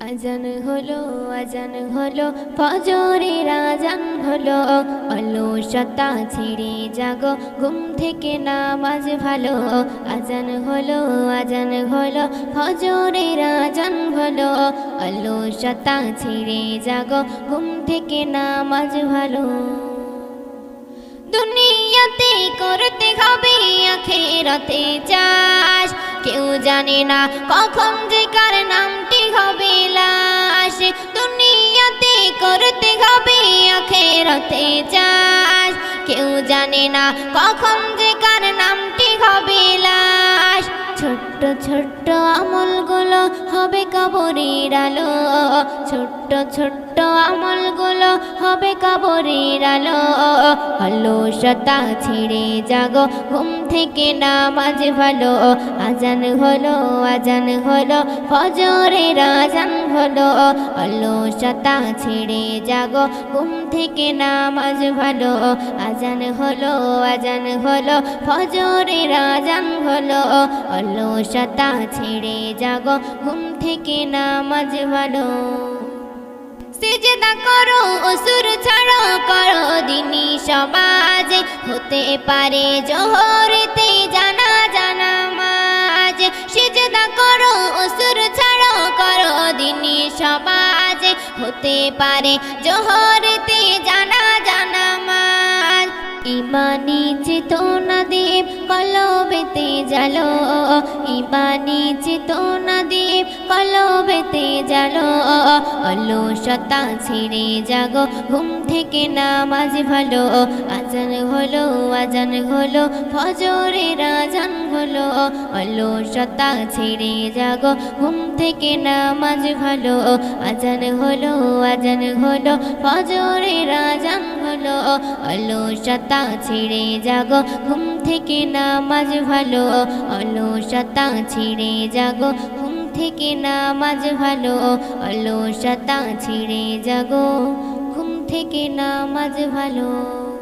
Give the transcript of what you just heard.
আজান হলো আজান হলো, ফজরের আজান হলো। অলসতা ছেড়ে জাগো, ঘুম থেকে নামাজ ভালো। আজান হলো আজান হলো, ফজরের আজান হলো। অলসতা ছেড়ে জাগো, ঘুম থেকে নামাজ ভালো। দুনিয়াতে করতে হবে, আখেরাতে চাষ কেউ জানে না কখন যে কার নামটি হবে লাশ দুনিয়াতে করতে হবে, আখেরতে চাষ কেউ জানে না কখন যে কার নামটি হবে লাশ ছোট্ট ছোট্ট আমলগুলো হবে কবরের আলো, ছোট্ট ছোট্ট আমলগুলো হবে কবরের আলো। হলো সতা ছেড়ে জাগো, ঘুম থেকে নামাজ ভালো। আজান হলো আজান হলো, ফজরের আজান হলো। হলো সতা ছেড়ে জাগো, ঘুম থেকে নামাজ ভালো। আজান হলো আজান হলো, ফজরের আজান হলো। হলো সতা ছেড়ে জাগো, ঘুম থেকে নামাজ ভালো। সেজদা করো, অসুর ছাড়ো করো, দিনী সমাজ। হতে পারে জোহরেতে জানা জানা মাজ সেজদা করো, অসুর ছাড়ো করো, দিনী সমাজ। হতে পারে জোহরেতে জানা জানা মাজ ইমানি চেতনা দেব কলবেতে জালো ইমানি চেতনা দেব কলবেতে জালো, অলসতা ছেড়ে জাগো, ঘুম থেকে নামাজ ভালো, আজান হলো আজান হলো, ফজরের আজান হলো, অলসতা ছেড়ে জাগো, ঘুম থেকে নামাজ ভালো, আজান হলো আজান হলো, ফজরের আজান হলো অলসতা ছেড়ে জাগো, ঘুম থেকে নামাজ ভালো। অলো অলসতা ছেড়ে জাগো, ঘুম থেকে নামাজ ভালো। অলো অলসতা ছেড়ে জাগো, ঘুম থেকে নামাজ ভালো।